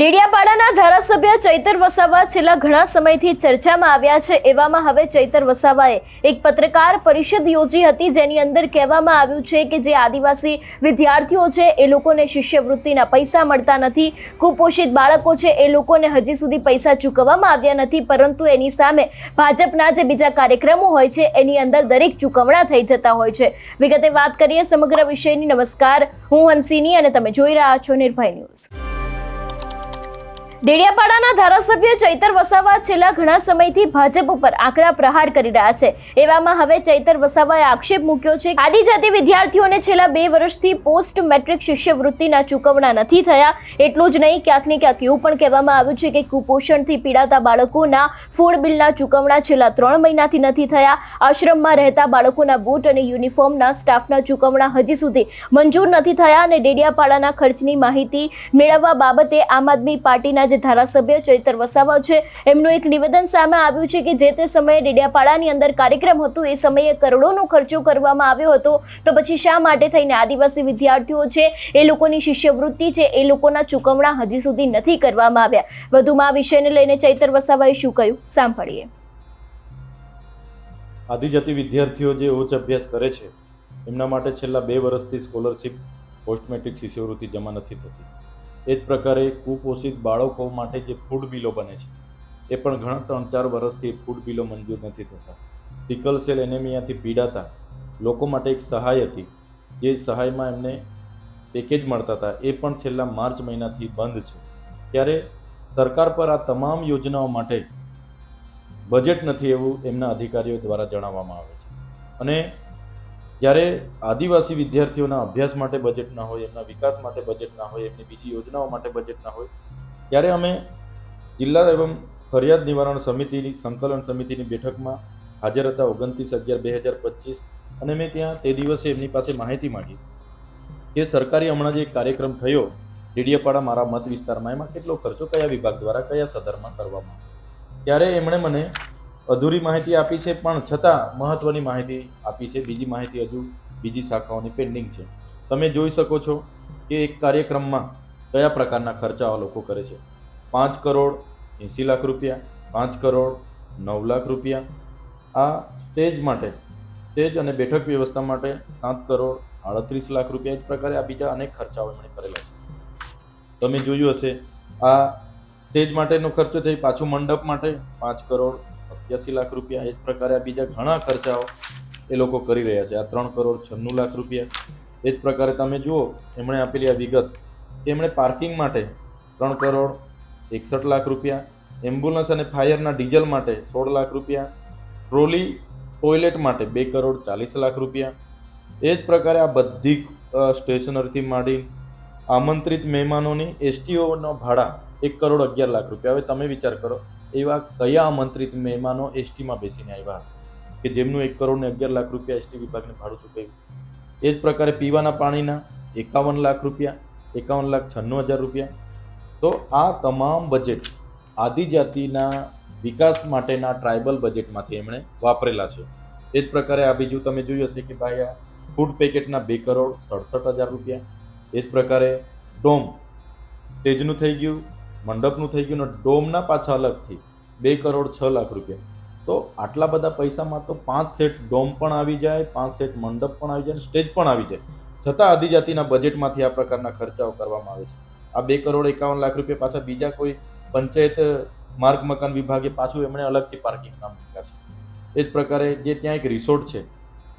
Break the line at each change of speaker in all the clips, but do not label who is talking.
ડેડિયાપાડાના ધારાસભ્ય ચૈતર વસાવા છેલ્લા ઘણા સમયથી ચર્ચામાં આવ્યા છે. એવામાં હવે ચૈતર વસાવાએ એક પત્રકાર પરિષદ યોજી હતી, જેની અંદર કહેવામાં આવ્યું છે કે જે આદિવાસી વિદ્યાર્થીઓ છે, એ લોકોને શિષ્યવૃત્તિના પૈસા મળતા નથી. કુપોષિત બાળકો છે, એ લોકોને હજી સુધી પૈસા ચૂકવવામાં આવ્યા નથી, પરંતુ એની સામે ભાજપના જે બીજા કાર્યક્રમો હોય છે, એની અંદર દરેક ચૂકવણા થઈ જતા હોય છે. વિગતે વાત કરીએ સમગ્ર વિષયની. નમસ્કાર, હું હંસિની અને તમે જોઈ રહ્યા છો નિર્ભય ન્યૂઝ. ડેડિયાપાડાના ધારાસભ્ય ચૈતર વસાવા છેલ્લા ઘણા સમયથી ભાજપ ઉપર આકરા પ્રહાર કરી રહ્યા છે. એવામાં હવે ચૈતર વસાવાએ આક્ષેપ મૂક્યો છે આદિજાતિ વિદ્યાર્થીઓને છેલ્લા બે વર્ષથી પોસ્ટ મેટ્રિક શિષ્યવૃત્તિના ચૂકવણા નથી થયા. એટલું જ નહીં, ક્યાંક ને ક્યાંક એવું પણ કહેવામાં આવ્યું છે કે કુપોષણથી પીડાતા બાળકોના ફૂડ બિલના ચૂકવણા છેલ્લા ત્રણ મહિનાથી નથી થયા. આશ્રમમાં રહેતા બાળકોના બૂટ અને યુનિફોર્મના સ્ટાફના ચૂકવણા હજી સુધી મંજૂર નથી થયા અને ડેડિયાપાડાના ખર્ચની માહિતી મેળવવા બાબતે આમ આદમી પાર્ટીના જે ધારાસભ્ય ચૈતર વસાવા છે, એમનું એક નિવેદન સામે આવ્યું છે કે જે તે સમયે ડેડિયાપાડાની અંદર કાર્યક્રમ હતો, એ સમયે કરોડોનો ખર્ચો કરવામાં આવ્યો હતો. તો પછી શા માટે થઈને આદિવાસી વિદ્યાર્થીઓ છે, એ લોકોની શિષ્યવૃત્તિ છે, એ લોકોના ચૂકવણા હજી સુધી નથી કરવામાં આવ્યા. વધુમાં આ વિષયને લઈને ચૈતર વસાવાએ શું કહ્યું? સાંભળીએ.
આદિજાતિ વિદ્યાર્થીઓ જે ઉચ્ચ અભ્યાસ કરે છે, એમના માટે છેલ્લા બે વર્ષથી સ્કોલરશિપ પોસ્ટ મેટ્રિક શિષ્યવૃત્તિ જમા નથી થતી. એ જ પ્રકારે કુપોષિત બાળકો માટે જે ફૂડ બિલો બને છે, એ પણ ઘણા ત્રણ ચાર વર્ષથી ફૂડ બિલો મંજૂર નથી થતા. સિકલ સેલ એનેમિયાથી પીડાતા લોકો માટે એક સહાય હતી. જે સહાયમાં એમને પેકેજ મળતા હતા. એ પણ છેલ્લા માર્ચ મહિનાથી બંધ છે. ત્યારે સરકાર પર આ તમામ યોજનાઓ માટે બજેટ નથી એવું એમના અધિકારીઓ દ્વારા જણાવવામાં આવે છે. અને જ્યારે આદિવાસી વિદ્યાર્થીઓના અભ્યાસ માટે બજેટ ના હોય, એમના વિકાસ માટે બજેટ ના હોય, એમની બીજી યોજનાઓ માટે બજેટ ના હોય, ત્યારે અમે જિલ્લા એવં ફરિયાદ નિવારણ સમિતિની, સંકલન સમિતિની બેઠકમાં હાજર હતા ઓગણત્રીસ અગિયાર બે હજાર પચીસ. અને મેં ત્યાં તે દિવસે એમની પાસે માહિતી માંગી કે સરકારી હમણાં જે કાર્યક્રમ થયો, ડીડીયાપાડા મારા મત વિસ્તારમાં, એમાં કેટલો ખર્ચો, કયા વિભાગ દ્વારા, કયા સદરમાં કરવામાં ત્યારે એમણે મને અધૂરી માહિતી આપી છે, પણ છતાં મહત્ત્વની માહિતી આપી છે. બીજી માહિતી હજુ બીજી શાખાઓની પેન્ડિંગ છે. તમે જોઈ શકો છો કે એક કાર્યક્રમમાં કયા પ્રકારના ખર્ચાઓ લોકો કરે છે? પાંચ કરોડ એંસી લાખ રૂપિયા, પાંચ કરોડ નવ લાખ રૂપિયા. આ સ્ટેજ માટે, સ્ટેજ અને બેઠક વ્યવસ્થા માટે સાત કરોડ આડત્રીસ લાખ રૂપિયા જ પ્રકારે આ બીજા અનેક ખર્ચાઓ એમણે કરેલા છે. તમે જોયું હશે, આ સ્ટેજ માટેનો ખર્ચો થઈ પાછું મંડપ માટે પાંચ કરોડ સત્યાસી લાખ રૂપિયા એ જ પ્રકારે આ બીજા ઘણા ખર્ચાઓ એ લોકો કરી રહ્યા છે. આ ત્રણ કરોડ છન્નું લાખ રૂપિયા એ જ પ્રકારે તમે જુઓ, એમણે આપેલી આ વિગત. કે એમણે પાર્કિંગ માટે ત્રણ કરોડ, એકસઠ લાખ રૂપિયા, એમ્બ્યુલન્સ અને ફાયરના ડીઝલ માટે સોળ લાખ રૂપિયા, ટ્રોલી ટોયલેટ માટે બે કરોડ ચાલીસ લાખ રૂપિયા. એ જ પ્રકારે આ બધી સ્ટેશનરીથી માંડી આમંત્રિત મહેમાનોની, એસટીઓનો ભાડા એક કરોડ અગિયાર લાખ રૂપિયા. હવે તમે વિચાર કરો, એવા કયા આમંત્રિત મહેમાનો એસટીમાં બેસીને આવ્યા હશે? કે જેમનું એક કરોડ ને અગિયાર લાખ રૂપિયા એસટી વિભાગને ભાડું ચૂકવ્યું? એ જ પ્રકારે પીવાના પાણીના એકાવન લાખ રૂપિયા, એકાવન લાખ છન્નું હજાર રૂપિયા. તો આ તમામ બજેટ આદિજાતિના વિકાસ માટેના ટ્રાઇબલ બજેટમાંથી એમણે વાપરેલા છે. એ જ પ્રકારે આ બીજું તમે જોયું હશે કે ભાઈ આ ફૂડ પેકેટના બે કરોડ સડસઠ હજાર રૂપિયા. એ જ પ્રકારે ડોમ સ્ટેજનું થઈ ગયું. મંડપનું થઈ ગયું ને ડોમના પાછા અલગથી બે કરોડ છ લાખ રૂપિયા. તો આટલા બધા પૈસામાં તો પાંચ સેટ ડોમ પણ આવી જાય, પાંચ સેટ મંડપ પણ આવી જાય સ્ટેજ પણ આવી જાય. છતાં આદિજાતિના બજેટમાંથી આ પ્રકારના ખર્ચાઓ કરવામાં આવે છે. આ બે કરોડ એકાવન લાખ રૂપિયા પાછા બીજા કોઈ પંચાયત, માર્ગ મકાન વિભાગે પાછું એમણે અલગથી પાર્કિંગ નામ મૂક્યા છે. એ જ પ્રકારે જે ત્યાં એક રિસોર્ટ છે,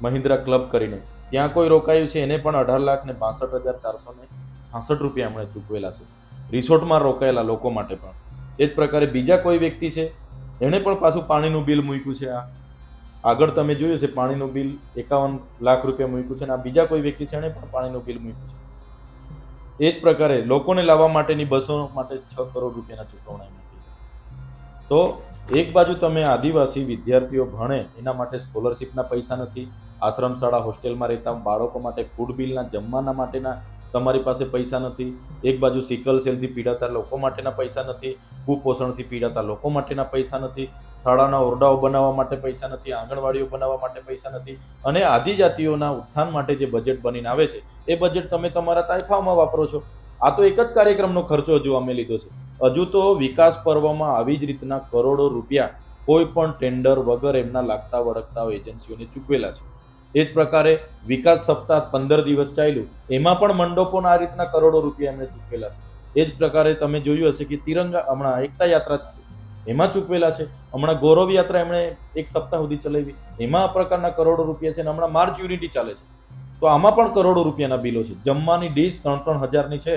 મહિન્દ્રા ક્લબ કરીને, ત્યાં કોઈ રોકાયું છે, એને પણ અઢાર લાખ ને બાસઠ હજાર ચારસો ને છાસઠ રૂપિયા એમણે ચૂકવેલા છે. રિસોર્ટમાં રોકાયેલા લોકો માટે પણ. એ જ પ્રકારે બીજા કોઈ વ્યક્તિ છે? એણે પણ પાછું પાણીનું બિલ મૂક્યું છે આ. આગળ તમે જોયું છે પાણીનું બિલ એકાવન લાખ રૂપિયા મૂક્યું છે અને આ બીજા કોઈ વ્યક્તિ છે, એણે પણ પાણીનું બિલ મૂક્યું છે. એ જ પ્રકારે લોકોને લાવવા માટેની બસો માટે છ કરોડ રૂપિયાના ચૂકવણા તો એક બાજુ તમે આદિવાસી વિદ્યાર્થીઓ ભણે, એના માટે સ્કોલરશિપના પૈસા નથી આશ્રમ શાળા હોસ્ટેલમાં રહેતા બાળકો માટે ફૂડ બિલના જમવાના માટેના તમારી પાસે પૈસા નથી, એક બાજુ સિકલ સેલથી પીડાતા લોકો માટેના પૈસા નથી, કુપોષણથી પીડાતા લોકો માટેના પૈસા નથી, શાળાના ઓરડાઓ બનાવવા માટે પૈસા નથી, આંગણવાડીઓ બનાવવા માટે પૈસા નથી અને આદિજાતિઓના ઉત્થાન માટે જે બજેટ બનીને આવે છે, એ બજેટ તમે તમારા તાઇફાઓમાં વાપરો છો. આ તો એક જ કાર્યક્રમનો ખર્ચો હજુ અમે લીધો છે. હજુ તો વિકાસ પર્વમાં આવી જ રીતના કરોડો રૂપિયા કોઈ પણ ટેન્ડર વગર એમના લાગતા વળગતા એજન્સીઓને ચૂકવેલા છે. એ જ પ્રકારે વિકાસ સપ્તાહ પંદર દિવસ ચાલ્યું. એમાં પણ મંડપોના આ રીતના કરોડો રૂપિયા એમણે ચૂકવેલા છે. એ જ પ્રકારે તમે જોયું હશે કે તિરંગા હમણાં એકતા યાત્રા ચાલી એમાં ચૂકવેલા છે. હમણાં ગૌરવ યાત્રા એમણે એક સપ્તાહ સુધી ચલાવી. એમાં આ પ્રકારના કરોડો રૂપિયા છે અને હમણાં માર્ચ યુનિટી ચાલે છે. તો આમાં પણ કરોડો રૂપિયાના બિલો છે. જમવાની ડીશ ત્રણ ત્રણ હજારની છે.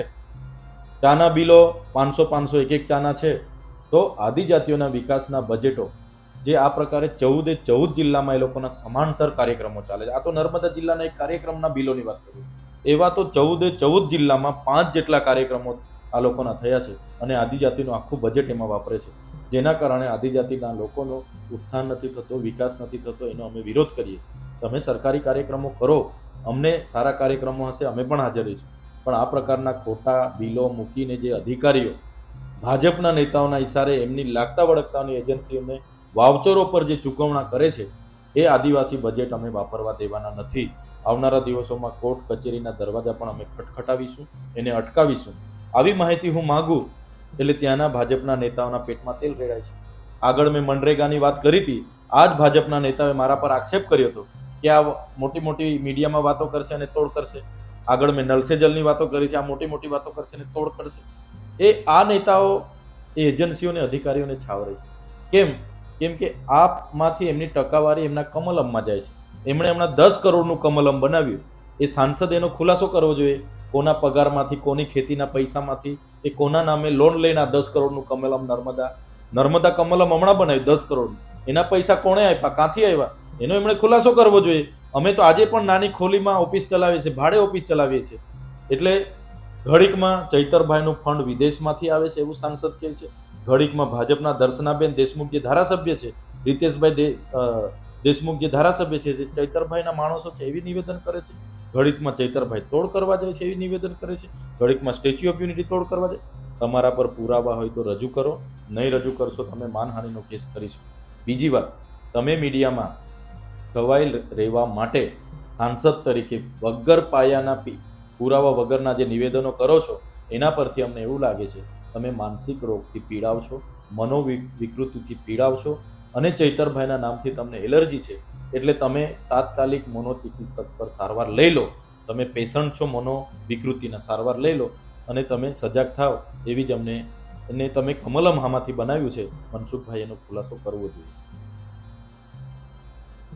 ચાના બિલો પાંચસો પાંચસો એક એક ચાના છે. તો આદિજાતિઓના વિકાસના બજેટો જે આ પ્રકારે ચૌદે ચૌદ જિલ્લામાં એ લોકોના સમાંતર કાર્યક્રમો ચાલે છે. આ તો નર્મદા જિલ્લાના એક કાર્યક્રમના બિલોની વાત કરું એવા તો ચૌદે ચૌદ જિલ્લામાં પાંચ જેટલા કાર્યક્રમો આ લોકોના થયા છે અને આદિજાતિનું આખું બજેટ એમાં વાપરે છે. જેના કારણે આદિજાતિના લોકોનો ઉત્થાન નથી થતો, વિકાસ નથી થતો, એનો અમે વિરોધ કરીએ છીએ. તમે સરકારી કાર્યક્રમો કરો, અમને સારા કાર્યક્રમો હશે, અમે પણ હાજર રહીશું. પણ આ પ્રકારના ખોટા બિલો મૂકીને જે અધિકારીઓ, ભાજપના નેતાઓના ઇશારે એમની લાગતા વળગતાની એજન્સીઓને વાવચરો પર જે ચૂકવણા કરે છે, એ આદિવાસી બજેટ અમે વાપરવા દેવાના નથી. આવનારા દિવસોમાં કોર્ટ કચેરીના દરવાજા પણ અમે ખટખટાવીશું, એને અટકાવીશું. આવી માહિતી હું માગું એટલે ત્યાંના ભાજપના નેતાઓના પેટમાં તેલ રેડાય છે. આગળ મેં મનરેગાની વાત કરી હતી આ જ ભાજપના નેતાએ મારા પર આક્ષેપ કર્યો હતો કે આ મોટી મોટી મીડિયામાં વાતો કરશે અને તોડ કરશે. આગળ મેં નલસે જલની વાતો કરી છે, આ મોટી મોટી વાતો કરશે અને તોડ કરશે. એ આ નેતાઓ, એ એજન્સીઓને, અધિકારીઓને છાવરે છે. કેમ? કેમ કે આપમાંથી એમની ટકાવારી એમના કમલમમાં જાય છે. એમણે હમણાં દસ કરોડનું કમલમ બનાવ્યું. એ સાંસદ એનો ખુલાસો કરવો જોઈએ. કોના પગારમાંથી, કોની ખેતીના પૈસામાંથી, એ કોના નામે લોન લઈને આ દસ કરોડનું કમલમ નર્મદા નર્મદા કમલમ હમણાં બનાવ્યું દસ કરોડ એના પૈસા કોણે આપ્યા? કાંથી આવ્યા એનો એમણે ખુલાસો કરવો જોઈએ. અમે તો આજે પણ નાની ખોલીમાં ઓફિસ ચલાવીએ છીએ, ભાડે ઓફિસ ચલાવીએ છીએ. એટલે ઘડીકમાં ચૈતરભાઈનું ફંડ વિદેશમાંથી આવે છે એવું સાંસદ કહે છે. ઘડીકમાં ભાજપના દર્શનાબેન દેશમુખ જે ધારાસભ્ય છે, રીતેશભાઈ દેશ દેશમુખ જે ધારાસભ્ય છે, જે ચૈતરભાઈના માણસો છે એવી નિવેદન કરે છે? ઘડીકમાં ચૈતરભાઈ તોડ કરવા જાય છે એવી નિવેદન કરે છે? ઘડીકમાં સ્ટેચ્યુ ઓફ યુનિટી તોડ કરવા જાય? તમારા પર પુરાવા હોય તો રજૂ કરો, નહીં રજૂ કરશો તમે માનહાનિનો કેસ કરીશું. બીજી વાત, તમે મીડિયામાં ખવાયેલ રહેવા માટે સાંસદ તરીકે વગર પાયાના પુરાવા વગરના જે નિવેદનો કરો છો, એના પરથી અમને એવું લાગે છે તમે માનસિક રોગથી પીડાવ છો, મનોવિકૃતિથી પીડાવ છો અને ચૈતરભાઈના નામથી તમને એલર્જી છે, એટલે તમે તાત્કાલિક મનોચિકિત્સક પર સારવાર લઈ લો, તમે પેશન્ટ છો મનો વિકૃતિના સારવાર લઈ લો અને તમે સજાગ થાવ એવી જ અમને અને તમે કમલમ આમાંથી બનાવ્યું છે, મનસુખભાઈ એનો ખુલાસો કરવો જોઈએ.